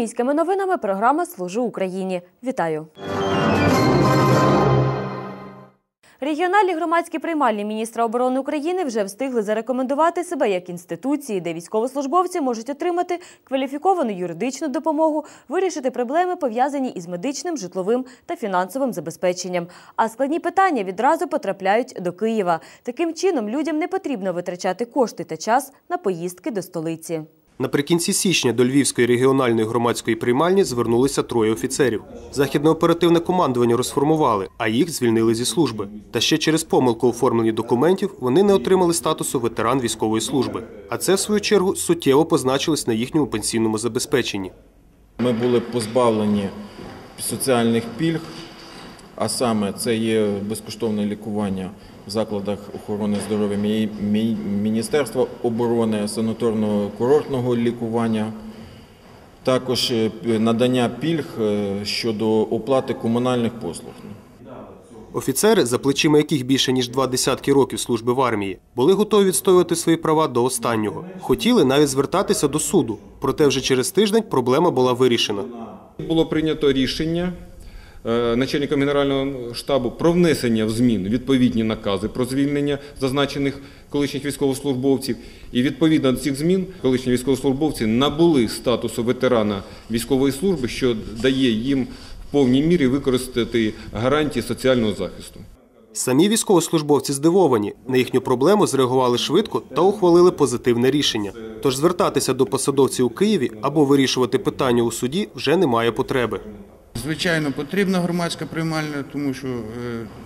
З армійськими новинами програма Служу Україні. Вітаю! Регіональні громадські приймальні міністра оборони України вже встигли зарекомендувати себе як інституції, де військовослужбовці можуть отримати кваліфіковану юридичну допомогу, вирішити проблеми, пов'язані із медичним, житловим та фінансовим забезпеченням. А складні питання відразу потрапляють до Києва. Таким чином людям не потрібно витрачати кошти та час на поїздки до столиці. Наприкінці січня до Львівської регіональної громадської приймальні звернулися троє офіцерів. Західне оперативне командування розформували, а їх звільнили зі служби. Та ще через помилку у оформленні документів вони не отримали статусу ветеран військової служби. А це, в свою чергу, суттєво позначилось на їхньому пенсійному забезпеченні. Ми були позбавлені соціальних пільг, а саме це є безкоштовне лікування закладах охорони здоров'я Мі- Мі- Міністерства оборони, санаторно-курортного лікування, також е, надання пільг е, щодо оплати комунальних послуг. Офіцери, за плечима яких більше ніж два десятки років служби в армії, були готові відстоювати свої права до останнього. Хотіли навіть звертатися до суду. Проте вже через тиждень проблема була вирішена. Було прийнято рішення начальником Генерального штабу про внесення в змін відповідні накази про звільнення зазначених колишніх військовослужбовців. І відповідно до цих змін колишні військовослужбовці набули статусу ветерана військової служби, що дає їм в повній мірі використати гарантії соціального захисту. Самі військовослужбовці здивовані. На їхню проблему зреагували швидко та ухвалили позитивне рішення. Тож звертатися до посадовців у Києві або вирішувати питання у суді вже немає потреби. Звичайно, потрібна громадська приймальня, тому що е,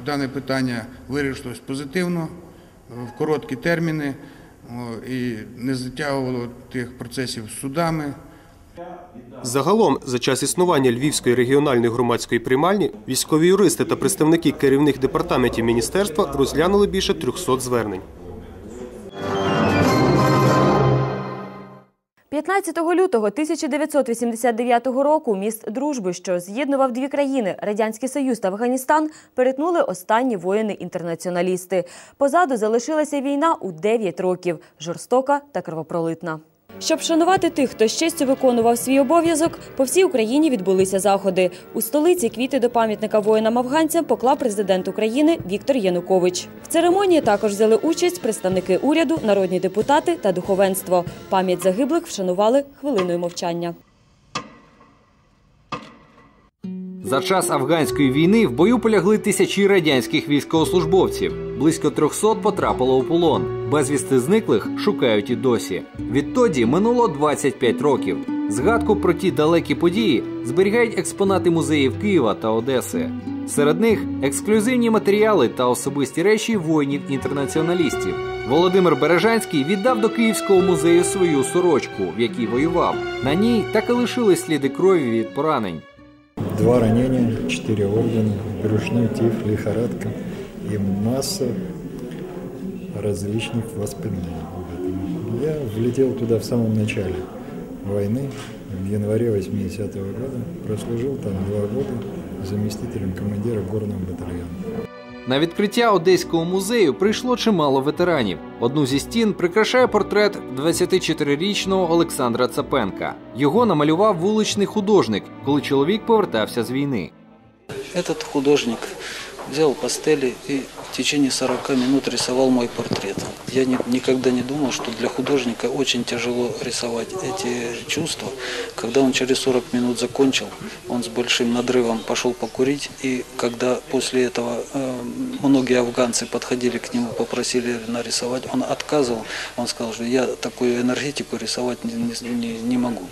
дане питання вирішилось позитивно, е, в короткі терміни і не затягувало тих процесів судами. Загалом, за час існування Львівської регіональної громадської приймальні, військові юристи та представники керівних департаментів міністерства розглянули більше 300 звернень. 15 лютого 1989 року міст дружби, що з'єднував дві країни Радянський Союз та Афганістан, перетнули останні воїни-інтернаціоналісти. Позаду залишилася війна у 9 років жорстока та кровопролитна. Щоб шанувати тих, хто з честю виконував свій обов'язок, по всій Україні відбулися заходи. У столиці квіти до пам'ятника воїнам-афганцям поклав президент України Віктор Янукович. В церемонії також взяли участь представники уряду, народні депутати та духовенство. Пам'ять загиблих вшанували хвилиною мовчання. За час афганської війни в бою полягли тисячі радянських військовослужбовців. Близько 300 потрапило у полон. Безвісти зниклих шукають і досі. Відтоді минуло 25 років. Згадку про ті далекі події зберігають експонати музеїв Києва та Одеси. Серед них ексклюзивні матеріали та особисті речі воїнів-інтернаціоналістів. Володимир Бережанський віддав до Київського музею свою сорочку, в якій воював. На ній так і лишились сліди крові від поранень. Два ранения, четыре ордена, брюшной тиф, лихорадка и масса различных воспоминаний. Я влетел туда в самом начале войны, в январе 80-го года, прослужил там два года заместителем командира горного батальона. На відкриття Одеського музею прийшло чимало ветеранів. Одну зі стін прикрашає портрет 24-річного Олександра Цапенка. Його намалював вуличний художник, коли чоловік повертався з війни. Этот художник взял пастели и в течение 40 минут рисовал мой портрет. Я ни- никогда не думал, что для художника очень тяжело рисовать эти чувства. Когда он через 40 минут закончил, он с большим надрывом пошел покурить. И когда после этого э, многие афганцы подходили к нему, попросили нарисовать, он отказывал. Он сказал, что я такую энергетику рисовать не, не- не- не могу.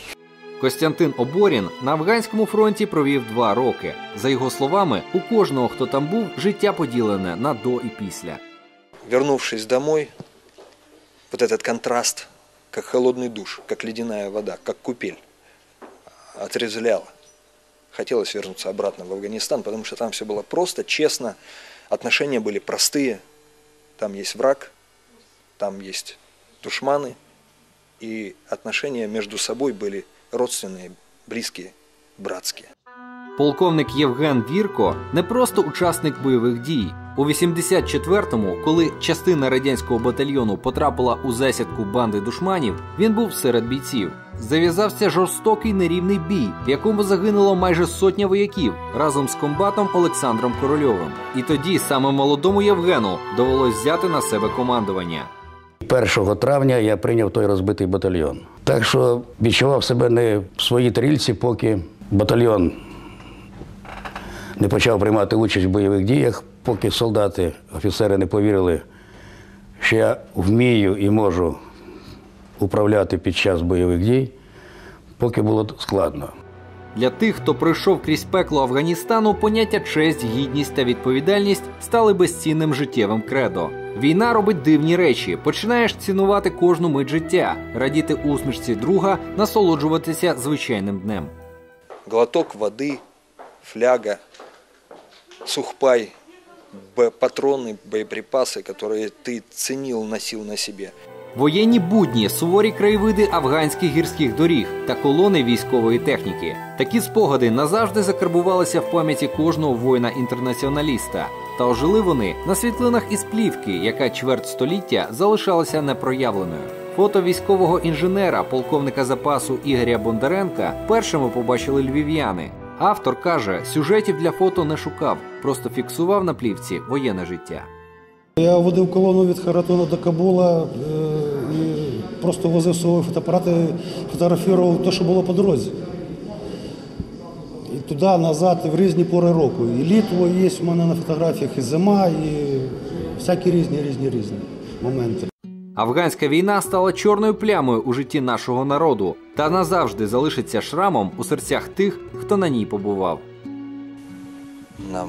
Костянтин Оборін на афганському фронті провів два роки. За його словами, у кожного, хто там був, життя поділене на до і після. вернувшись домой, вот этот контраст, как холодный душ, как ледяная вода, как купель, отрезвляло. Хотелось вернуться обратно в Афганистан, потому что там все было просто, честно, отношения были простые. Там есть враг, там есть душманы, и отношения между собой были родственные, близкие, братские. Полковник Євген Вірко не просто учасник бойових дій. У 84-му, коли частина радянського батальйону потрапила у засідку банди душманів, він був серед бійців. Зав'язався жорстокий нерівний бій, в якому загинуло майже сотня вояків разом з комбатом Олександром Корольовим. І тоді саме молодому Євгену довелось взяти на себе командування. 1 травня я прийняв той розбитий батальйон. Так що відчував себе не в своїй трільці, поки батальйон не почав приймати участь в бойових діях, поки солдати, офіцери не повірили, що я вмію і можу управляти під час бойових дій, поки було складно. Для тих, хто пройшов крізь пекло Афганістану, поняття честь, гідність та відповідальність стали безцінним життєвим кредо. Війна робить дивні речі. Починаєш цінувати кожну мить життя, радіти усмішці друга, насолоджуватися звичайним днем. Глоток воды, фляга, сухпай, б- патроны, боеприпасы, которые ты ценил, носил на себе. Воєнні будні, суворі краєвиди афганських гірських доріг та колони військової техніки. Такі спогади назавжди закарбувалися в пам'яті кожного воїна-інтернаціоналіста. Та ожили вони на світлинах із плівки, яка чверть століття залишалася непроявленою. Фото військового інженера, полковника запасу Ігоря Бондаренка першими побачили львів'яни. Автор каже, сюжетів для фото не шукав, просто фіксував на плівці воєнне життя. Я водив колону від Харатона до Кабула е, просто возив свої фотоапарати, фотографував те, що було по дорозі. І туди, назад, і в різні пори року. І літо є у мене на фотографіях, і зима, і всякі різні, різні, різні моменти. Афганська війна стала чорною плямою у житті нашого народу та назавжди залишиться шрамом у серцях тих, хто на ній побував. Нам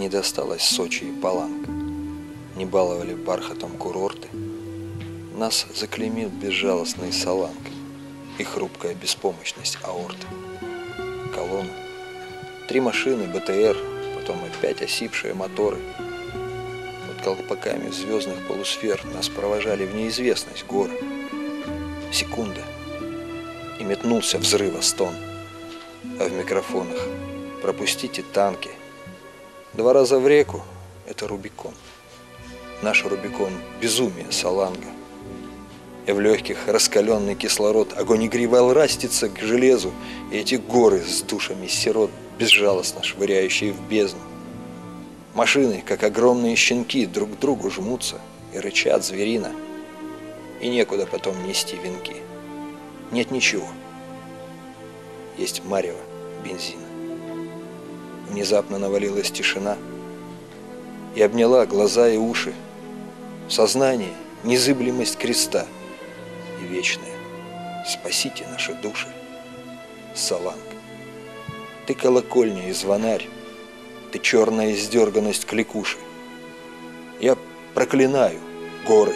не досталось Сочи и Паланг. Не баловали бархатом курорты. Нас заклеймил безжалостный Саланг и хрупкая беспомощность аорты. Колонна. Три машины, БТР, потом опять осипшие моторы. Под колпаками звездных полусфер нас провожали в неизвестность горы. Секунда. И метнулся взрыва стон. А в микрофонах пропустите танки. Два раза в реку – это Рубикон. Наш Рубикон – безумие Саланга. В легких раскаленный кислород огонь игриво ластится к железу, и эти горы с душами сирот, безжалостно швыряющие в бездну. Машины, как огромные щенки, друг к другу жмутся и рычат зверина. И некуда потом нести венки. Нет ничего. Есть марево бензина. Внезапно навалилась тишина и обняла глаза и уши. Сознание, незыблемость креста и вечное. Спасите наши души. Саланг. Ты колокольня и звонарь, ты черная издерганность кликуши. Я проклинаю горы,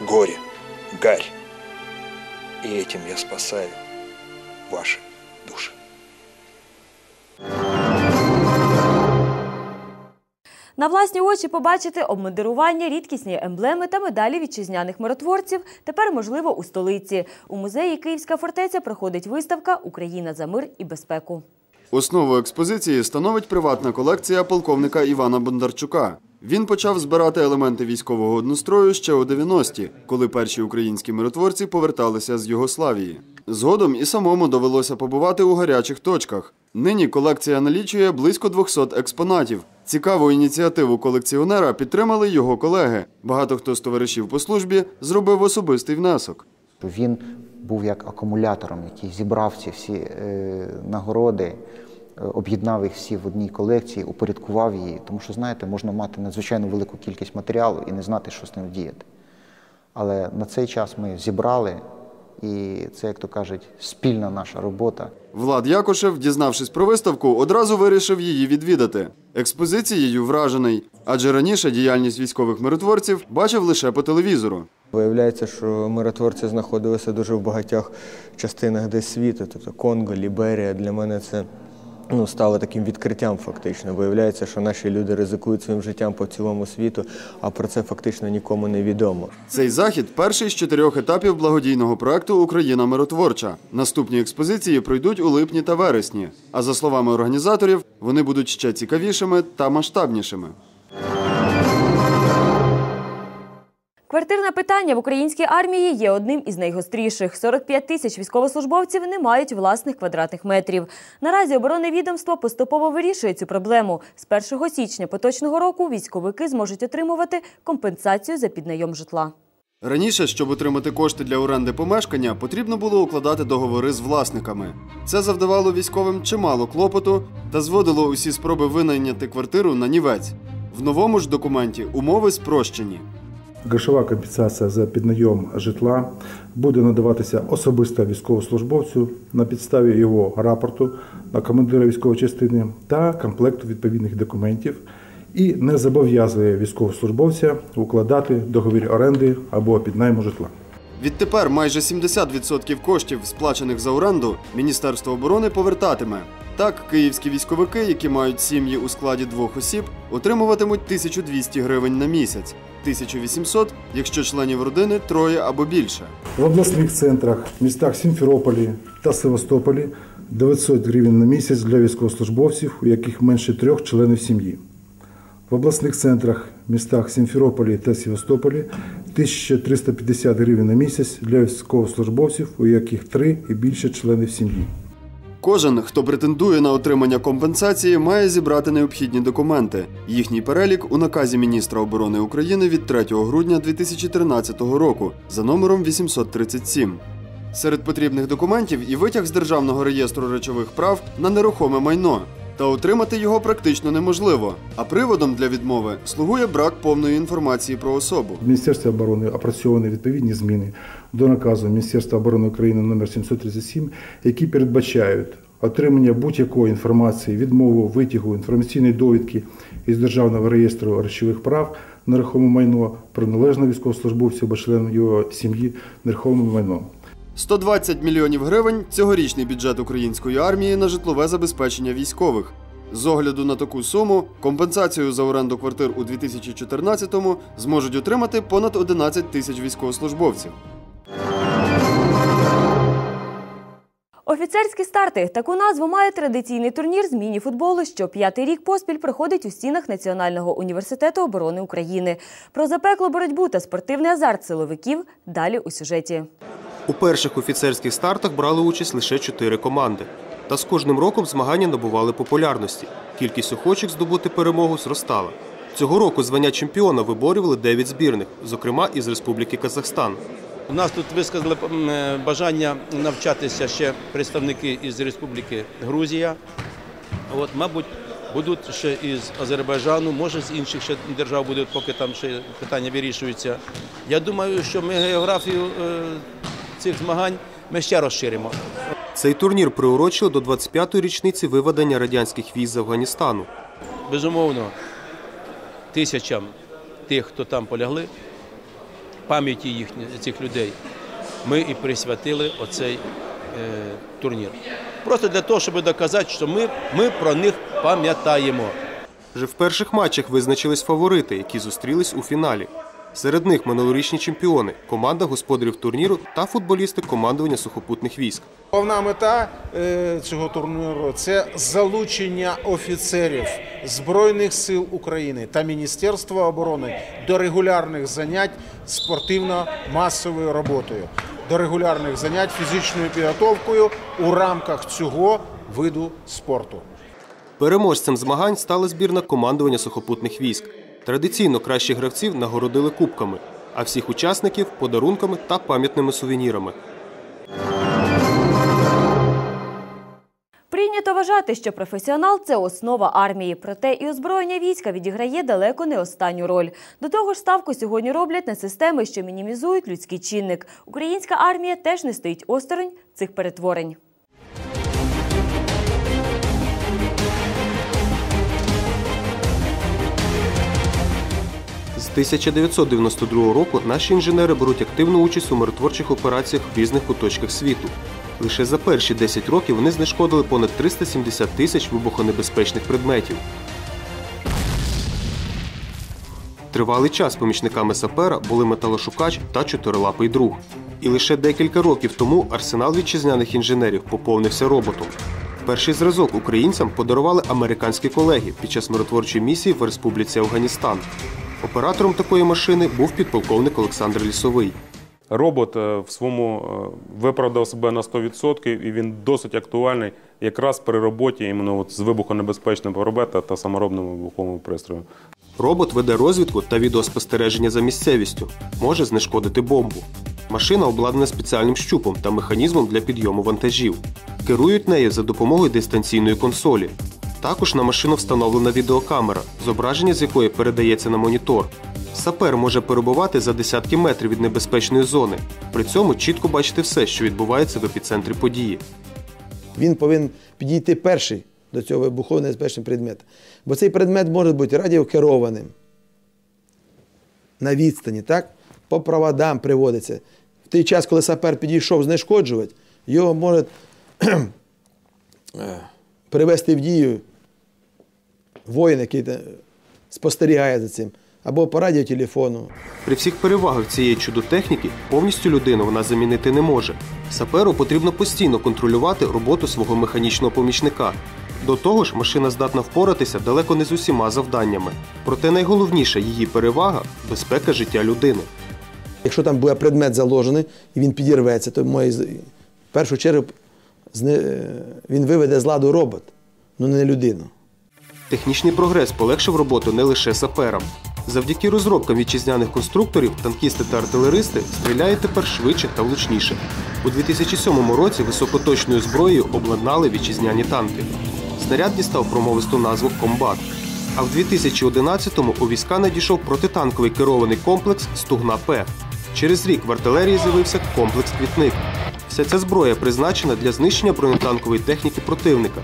горе, гарь. И этим я спасаю ваши души. На власні очі побачити обмундирування, рідкісні емблеми та медалі вітчизняних миротворців тепер можливо у столиці. У музеї Київська фортеця проходить виставка Україна за мир і безпеку. Основу експозиції становить приватна колекція полковника Івана Бондарчука. Він почав збирати елементи військового однострою ще у 90-ті, коли перші українські миротворці поверталися з Югославії. Згодом і самому довелося побувати у гарячих точках. Нині колекція налічує близько 200 експонатів. Цікаву ініціативу колекціонера підтримали його колеги. Багато хто з товаришів по службі зробив особистий внесок. Він був як акумулятором, який зібрав ці всі е, нагороди, е, об'єднав їх всі в одній колекції, упорядкував її. Тому що, знаєте, можна мати надзвичайно велику кількість матеріалу і не знати, що з ним діяти. Але на цей час ми зібрали, і це, як то кажуть, спільна наша робота. Влад Якушев, дізнавшись про виставку, одразу вирішив її відвідати. Експозицією вражений, адже раніше діяльність військових миротворців бачив лише по телевізору. Виявляється, що миротворці знаходилися дуже в багатьох частинах десь світу, тобто Конго, Ліберія. Для мене це ну, стало таким відкриттям фактично. Виявляється, що наші люди ризикують своїм життям по цілому світу, а про це фактично нікому не відомо. Цей захід перший з чотирьох етапів благодійного проекту Україна миротворча. Наступні експозиції пройдуть у липні та вересні. А за словами організаторів, вони будуть ще цікавішими та масштабнішими. Квартирне питання в українській армії є одним із найгостріших. 45 тисяч військовослужбовців не мають власних квадратних метрів. Наразі оборонне відомство поступово вирішує цю проблему. З 1 січня поточного року військовики зможуть отримувати компенсацію за піднайом житла. Раніше, щоб отримати кошти для оренди помешкання, потрібно було укладати договори з власниками. Це завдавало військовим чимало клопоту та зводило усі спроби винайняти квартиру на нівець. В новому ж документі умови спрощені. Грошова компенсація за піднайом житла буде надаватися особисто військовослужбовцю на підставі його рапорту на командира військової частини та комплекту відповідних документів і не зобов'язує військовослужбовця укладати договір оренди або піднайму житла. Відтепер майже 70% коштів, сплачених за оренду, Міністерство оборони повертатиме. Так, київські військовики, які мають сім'ї у складі двох осіб, отримуватимуть 1200 гривень на місяць, 1800, якщо членів родини троє або більше. В обласних центрах, містах Сімферополі та Севастополі 900 гривень на місяць для військовослужбовців, у яких менше трьох членів сім'ї. В обласних центрах, містах Сімферополі та Севастополі 1350 гривень на місяць для військовослужбовців, у яких три і більше членів сім'ї. Кожен, хто претендує на отримання компенсації, має зібрати необхідні документи. Їхній перелік у наказі міністра оборони України від 3 грудня 2013 року за номером 837. Серед потрібних документів і витяг з Державного реєстру речових прав на нерухоме майно. Та отримати його практично неможливо. А приводом для відмови слугує брак повної інформації про особу. В Міністерстві оборони опрацьовані відповідні зміни до наказу Міністерства оборони України номер 737, які передбачають отримання будь-якої інформації, відмову витягу інформаційної довідки із Державного реєстру речових прав нерухоме майно приналежне військовослужбовцю або члену його сім'ї нерухоме майно. 120 мільйонів гривень цьогорічний бюджет української армії на житлове забезпечення військових. З огляду на таку суму компенсацію за оренду квартир у 2014-му зможуть отримати понад 11 тисяч військовослужбовців. Офіцерські старти таку назву має традиційний турнір з міні-футболу, що п'ятий рік поспіль проходить у стінах Національного університету оборони України. Про запеклу боротьбу та спортивний азарт силовиків далі у сюжеті. У перших офіцерських стартах брали участь лише чотири команди. Та з кожним роком змагання набували популярності. Кількість охочих здобути перемогу зростала. Цього року звання чемпіона виборювали 9 збірних, зокрема із Республіки Казахстан. У нас тут висказали бажання навчатися ще представники із Республіки Грузія. От, мабуть, будуть ще із Азербайджану, може з інших ще держав будуть, поки там ще питання вирішуються. Я думаю, що ми географію е, цих змагань ми ще розширимо. Цей турнір приурочили до 25-ї річниці виведення радянських військ з Афганістану. Безумовно, тисячам тих, хто там полягли, пам'яті їхні, цих людей, ми і присвятили оцей е, турнір. Просто для того, щоб доказати, що ми про них пам'ятаємо. Вже в перших матчах визначились фаворити, які зустрілись у фіналі. Серед них минулорічні чемпіони, команда господарів турніру та футболісти командування сухопутних військ. Головна мета е, цього турніру це залучення офіцерів Збройних сил України та Міністерства оборони до регулярних занять спортивно-масовою роботою, до регулярних занять фізичною підготовкою у рамках цього виду спорту. Переможцем змагань стала збірна командування сухопутних військ. Традиційно кращих гравців нагородили кубками, а всіх учасників подарунками та пам'ятними сувенірами. Прийнято вважати, що професіонал це основа армії. Проте і озброєння війська відіграє далеко не останню роль. До того ж, ставку сьогодні роблять на системи, що мінімізують людський чинник. Українська армія теж не стоїть осторонь цих перетворень. 1992 року наші інженери беруть активну участь у миротворчих операціях в різних куточках світу. Лише за перші 10 років вони знешкодили понад 370 тисяч вибухонебезпечних предметів. Тривалий час помічниками сапера були металошукач та чотирилапий друг. І лише декілька років тому арсенал вітчизняних інженерів поповнився роботом. Перший зразок українцям подарували американські колеги під час миротворчої місії в Республіці Афганістан. Оператором такої машини був підполковник Олександр Лісовий. Робот е, в своєму е, виправдав себе на 100% і він досить актуальний якраз при роботі іменно от з вибухонебезпечним робета та саморобним вибуховим пристроєм. Робот веде розвідку та відеоспостереження за місцевістю, може знешкодити бомбу. Машина обладнана спеціальним щупом та механізмом для підйому вантажів. Керують нею за допомогою дистанційної консолі. Також на машину встановлена відеокамера, зображення з якої передається на монітор. Сапер може перебувати за десятки метрів від небезпечної зони. При цьому чітко бачити все, що відбувається в епіцентрі події. Він повинен підійти перший до цього вибухово небезпечного предмета. Бо цей предмет може бути радіокерованим на відстані, так? по проводам приводиться. В той час, коли сапер підійшов знешкоджувати, його може е, привести в дію воїн, який е, спостерігає за цим, або по радіотелефону. При всіх перевагах цієї чудотехніки повністю людину вона замінити не може. Саперу потрібно постійно контролювати роботу свого механічного помічника. До того ж, машина здатна впоратися далеко не з усіма завданнями. Проте найголовніша її перевага безпека життя людини. Якщо там буде предмет заложений і він підірветься, то має, в першу чергу е, він виведе з ладу робот, ну не людину. Технічний прогрес полегшив роботу не лише саперам. Завдяки розробкам вітчизняних конструкторів, танкісти та артилеристи стріляють тепер швидше та влучніше. У 2007 році високоточною зброєю обладнали вітчизняні танки. Снаряд дістав промовисту назву Комбат. А в 2011-му у війська надійшов протитанковий керований комплекс Стугна П. Через рік в артилерії з'явився комплекс Квітник. Вся ця зброя призначена для знищення бронетанкової техніки противника.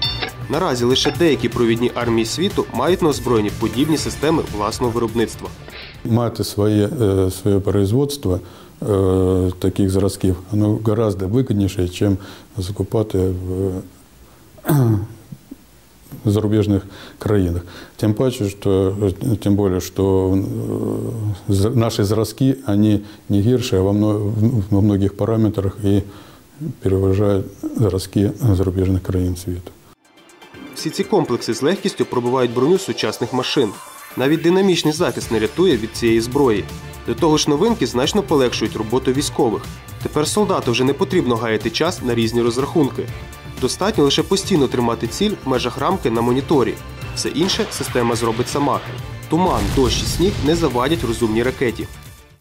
Наразі лише деякі провідні армії світу мають на озброєнні подібні системи власного виробництва. Мати своє, е, своє производство е, таких зразків воно гораздо вигідніше, ніж закупати в е, зарубіжних країнах. Тим паче, що, тим більше, е, наші зразки вони не гірші, а во, во многих параметрах і переважають зразки зарубіжних країн світу. Всі ці комплекси з легкістю пробивають броню сучасних машин. Навіть динамічний захист не рятує від цієї зброї. До того ж, новинки значно полегшують роботу військових. Тепер солдату вже не потрібно гаяти час на різні розрахунки. Достатньо лише постійно тримати ціль в межах рамки на моніторі. Все інше система зробить сама. Туман, дощ і сніг не завадять розумній ракеті.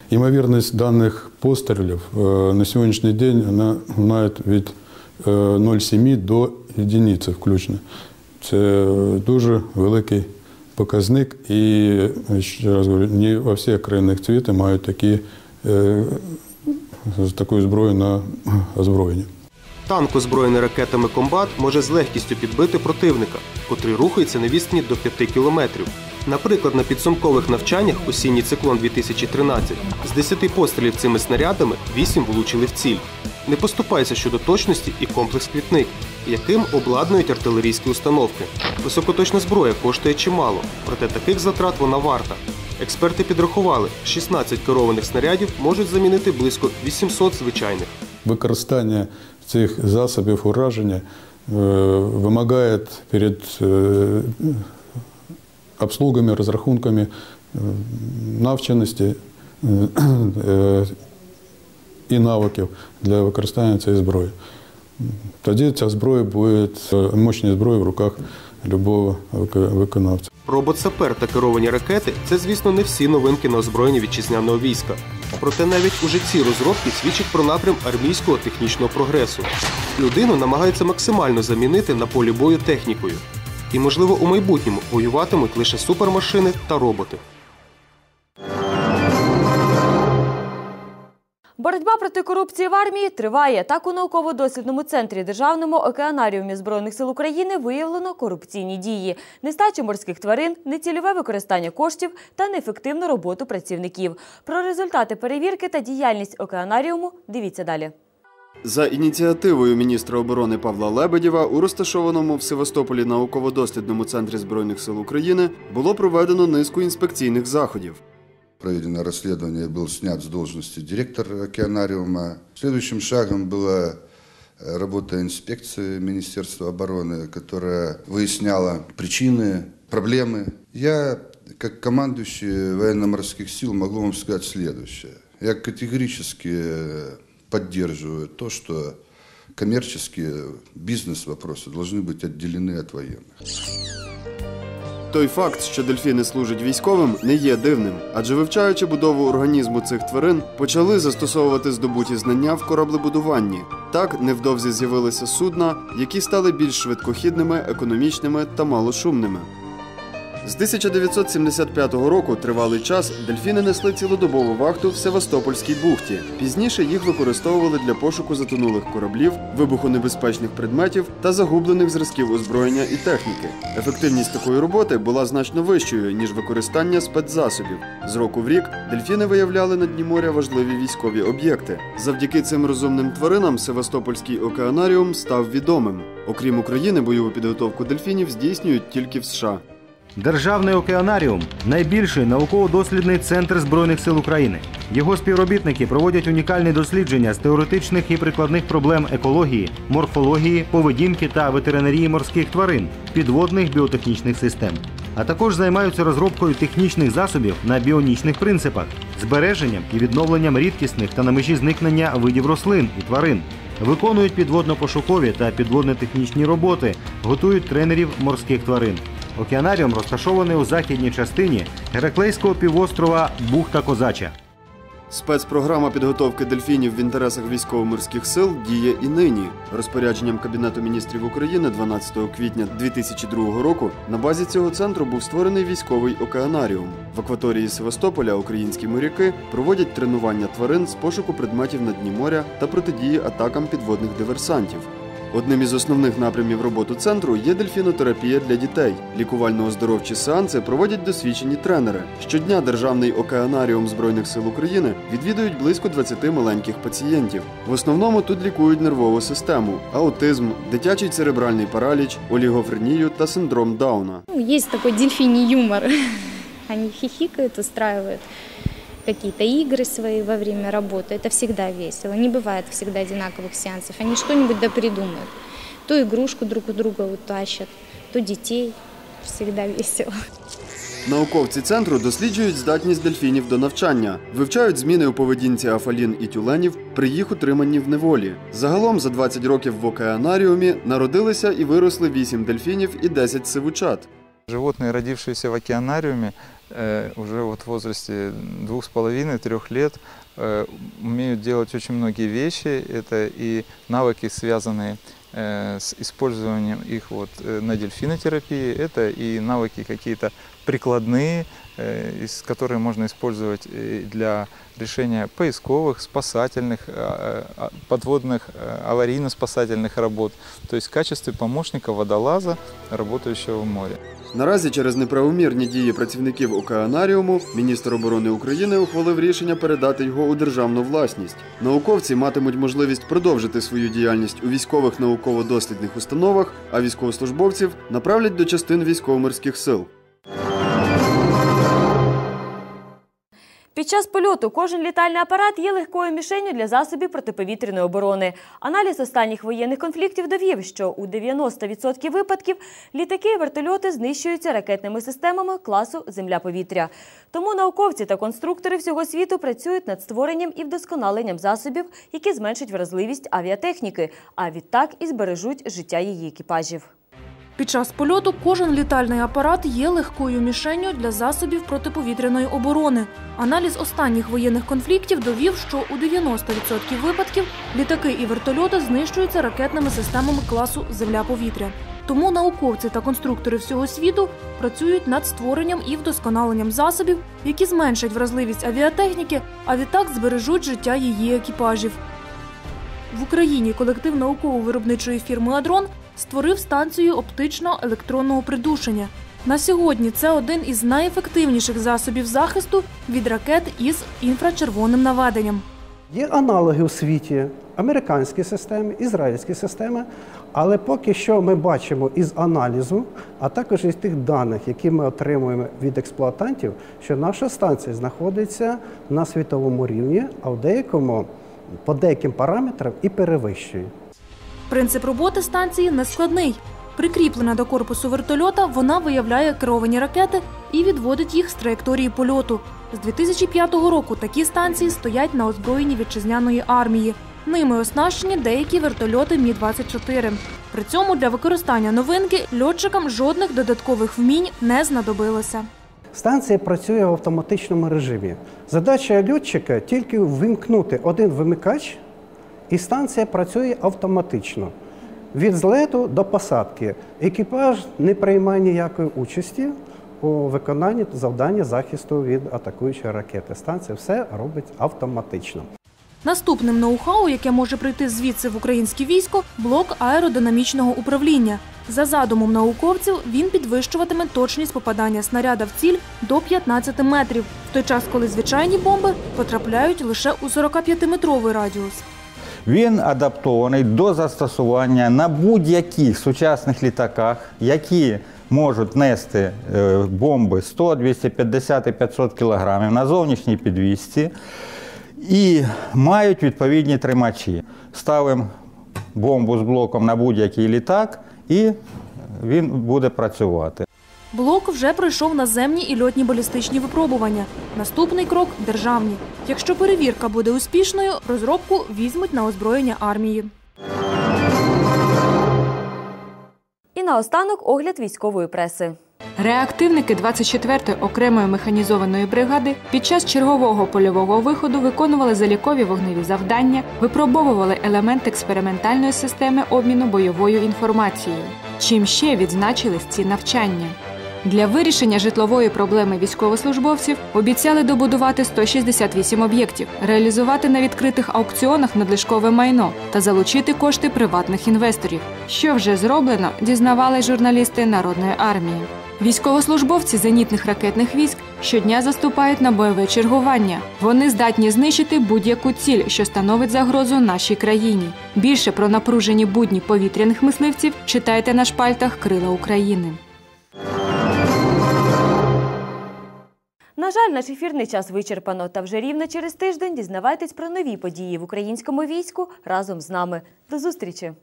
Ймовірність даних пострілів е, на сьогоднішній день вона має від е, 0,7 до єдиниці включно. Це дуже великий показник, і ще раз говорю, не во всіх країнах світу мають такі, е, з такою зброєю на озброєнні. Танк, озброєний ракетами комбат, може з легкістю підбити противника, котрий рухається на відстані до 5 кілометрів. Наприклад, на підсумкових навчаннях осінній циклон 2013 з 10 пострілів цими снарядами 8 влучили в ціль. Не поступається щодо точності і комплекс квітник, яким обладнують артилерійські установки. Високоточна зброя коштує чимало, проте таких затрат вона варта. Експерти підрахували, 16 керованих снарядів можуть замінити близько 800 звичайних. Використання цих засобів ураження е, вимагає перед е, обслугами, розрахунками е, навченості і навиків для використання цієї зброї. Тоді ця зброя буде е, мощні зброї в руках любого виконавця. Робот-сапер та керовані ракети це, звісно, не всі новинки на озброєнні вітчизняного війська. Проте навіть уже ці розробки свідчать про напрям армійського технічного прогресу. Людину намагаються максимально замінити на полі бою технікою. І, можливо, у майбутньому воюватимуть лише супермашини та роботи. Боротьба проти корупції в армії триває. Так у науково-дослідному центрі Державному океанаріумі Збройних сил України виявлено корупційні дії, нестачу морських тварин, нецільове використання коштів та неефективну роботу працівників. Про результати перевірки та діяльність океанаріуму дивіться далі. За ініціативою міністра оборони Павла Лебедєва у розташованому в Севастополі науково-дослідному центрі Збройних сил України було проведено низку інспекційних заходів. Проведено расследование, был снят с должности директор океанариума. Следующим шагом была э, работа инспекции Министерства обороны, которая выясняла причины, проблемы. Я как командующий военно-морских сил могу вам сказать следующее. Я категорически поддерживаю то, что коммерческие бизнес-вопросы должны быть отделены от военных. Той факт, що дельфіни служать військовим, не є дивним, адже вивчаючи будову організму цих тварин, почали застосовувати здобуті знання в кораблебудуванні. Так невдовзі з'явилися судна, які стали більш швидкохідними, економічними та малошумними. З 1975 року тривалий час дельфіни несли цілодобову вахту в Севастопольській бухті. Пізніше їх використовували для пошуку затонулих кораблів, вибухонебезпечних предметів та загублених зразків озброєння і техніки. Ефективність такої роботи була значно вищою ніж використання спецзасобів. З року в рік дельфіни виявляли на дні моря важливі військові об'єкти. Завдяки цим розумним тваринам Севастопольський океанаріум став відомим. Окрім України, бойову підготовку дельфінів здійснюють тільки в США. Державний океанаріум найбільший науково-дослідний центр Збройних сил України. Його співробітники проводять унікальні дослідження з теоретичних і прикладних проблем екології, морфології, поведінки та ветеринарії морських тварин, підводних біотехнічних систем. А також займаються розробкою технічних засобів на біонічних принципах, збереженням і відновленням рідкісних та на межі зникнення видів рослин і тварин. Виконують підводно-пошукові та підводно-технічні роботи, готують тренерів морських тварин. Океанаріум розташований у західній частині Гераклейського півострова Бухта Козача. Спецпрограма підготовки дельфінів в інтересах військово-морських сил діє і нині. Розпорядженням Кабінету міністрів України 12 квітня 2002 року на базі цього центру був створений військовий океанаріум. В акваторії Севастополя українські моряки проводять тренування тварин з пошуку предметів на дні моря та протидії атакам підводних диверсантів. Одним із основних напрямів роботи центру є дельфінотерапія для дітей. Лікувально-оздоровчі сеанси проводять досвідчені тренери. Щодня Державний океанаріум Збройних сил України відвідують близько 20 маленьких пацієнтів. В основному тут лікують нервову систему, аутизм, дитячий церебральний параліч, олігофренію та синдром Дауна. Ну, Есть такой дельфиний юмор. Они хихикают, устраивают какие-то игры свои во время работы. Это всегда весело. Не бывает всегда одинаковых сеансов. Они что-нибудь да придумают. То игрушку друг у друга утащат, то детей. Всегда весело. Науковці центру досліджують здатність дельфінів до навчання, вивчають зміни у поведінці афалін і тюленів при їх утриманні в неволі. Загалом за 20 років в океанаріумі народилися і виросли 8 дельфінів і 10 сивучат. Животные, родившиеся в океанариуме, э, уже вот в возрасте двух с половиной, трех лет, э, умеют делать очень многие вещи. Это и навыки, связанные э, с использованием их вот на дельфинотерапии, это и навыки какие-то прикладные, из которые можно использовать э, для решения поисковых, спасательных, э, э, подводных, э, аварийно-спасательных работ, то есть в качестве помощника водолаза, работающего в море. Наразі через неправомірні дії працівників океанаріуму міністр оборони України ухвалив рішення передати його у державну власність. Науковці матимуть можливість продовжити свою діяльність у військових науково-дослідних установах, а військовослужбовців направлять до частин військово-морських сил. Під час польоту кожен літальний апарат є легкою мішенню для засобів протиповітряної оборони. Аналіз останніх воєнних конфліктів довів, що у 90% випадків літаки і вертольоти знищуються ракетними системами класу Земля-повітря. Тому науковці та конструктори всього світу працюють над створенням і вдосконаленням засобів, які зменшать вразливість авіатехніки, а відтак і збережуть життя її екіпажів. Під час польоту кожен літальний апарат є легкою мішенню для засобів протиповітряної оборони. Аналіз останніх воєнних конфліктів довів, що у 90% випадків літаки і вертольоти знищуються ракетними системами класу Земля-повітря. Тому науковці та конструктори всього світу працюють над створенням і вдосконаленням засобів, які зменшать вразливість авіатехніки, а відтак збережуть життя її екіпажів. В Україні колектив науково-виробничої фірми Адрон створив станцію оптично-електронного придушення. На сьогодні це один із найефективніших засобів захисту від ракет із інфрачервоним наведенням. Є аналоги у світі, американські системи, ізраїльські системи, але поки що ми бачимо із аналізу, а також із тих даних, які ми отримуємо від експлуатантів, що наша станція знаходиться на світовому рівні, а в деякому по деяким параметрам і перевищує. Принцип роботи станції нескладний. Прикріплена до корпусу вертольота, вона виявляє керовані ракети і відводить їх з траєкторії польоту. З 2005 року такі станції стоять на озброєнні вітчизняної армії. Ними оснащені деякі вертольоти Мі-24. При цьому для використання новинки льотчикам жодних додаткових вмінь не знадобилося. Станція працює в автоматичному режимі. Задача льотчика тільки вимкнути один вимикач, і станція працює автоматично. Від злету до посадки. Екіпаж не приймає ніякої участі у виконанні завдання захисту від атакуючої ракети. Станція все робить автоматично. Наступним ноу-хау, яке може прийти звідси в українське військо, блок аеродинамічного управління. За задумом науковців, він підвищуватиме точність попадання снаряда в ціль до 15 метрів, в той час, коли звичайні бомби потрапляють лише у 45-метровий радіус. Він адаптований до застосування на будь-яких сучасних літаках, які можуть нести е, бомби 100, 250 і 500 кг на зовнішній підвісці і мають відповідні тримачі. Ставимо бомбу з блоком на будь-який літак, і він буде працювати. Блок вже пройшов наземні і льотні балістичні випробування. Наступний крок державні. Якщо перевірка буде успішною, розробку візьмуть на озброєння армії. І наостанок огляд військової преси. Реактивники 24-ї окремої механізованої бригади під час чергового польового виходу виконували залікові вогневі завдання, випробовували елемент експериментальної системи обміну бойовою інформацією. Чим ще відзначились ці навчання? Для вирішення житлової проблеми військовослужбовців обіцяли добудувати 168 об'єктів, реалізувати на відкритих аукціонах надлишкове майно та залучити кошти приватних інвесторів. Що вже зроблено, дізнавали журналісти народної армії. Військовослужбовці зенітних ракетних військ щодня заступають на бойове чергування. Вони здатні знищити будь-яку ціль, що становить загрозу нашій країні. Більше про напружені будні повітряних мисливців читайте на шпальтах Крила України. На жаль, наш ефірний час вичерпано. Та вже рівно через тиждень дізнавайтесь про нові події в українському війську разом з нами. До зустрічі!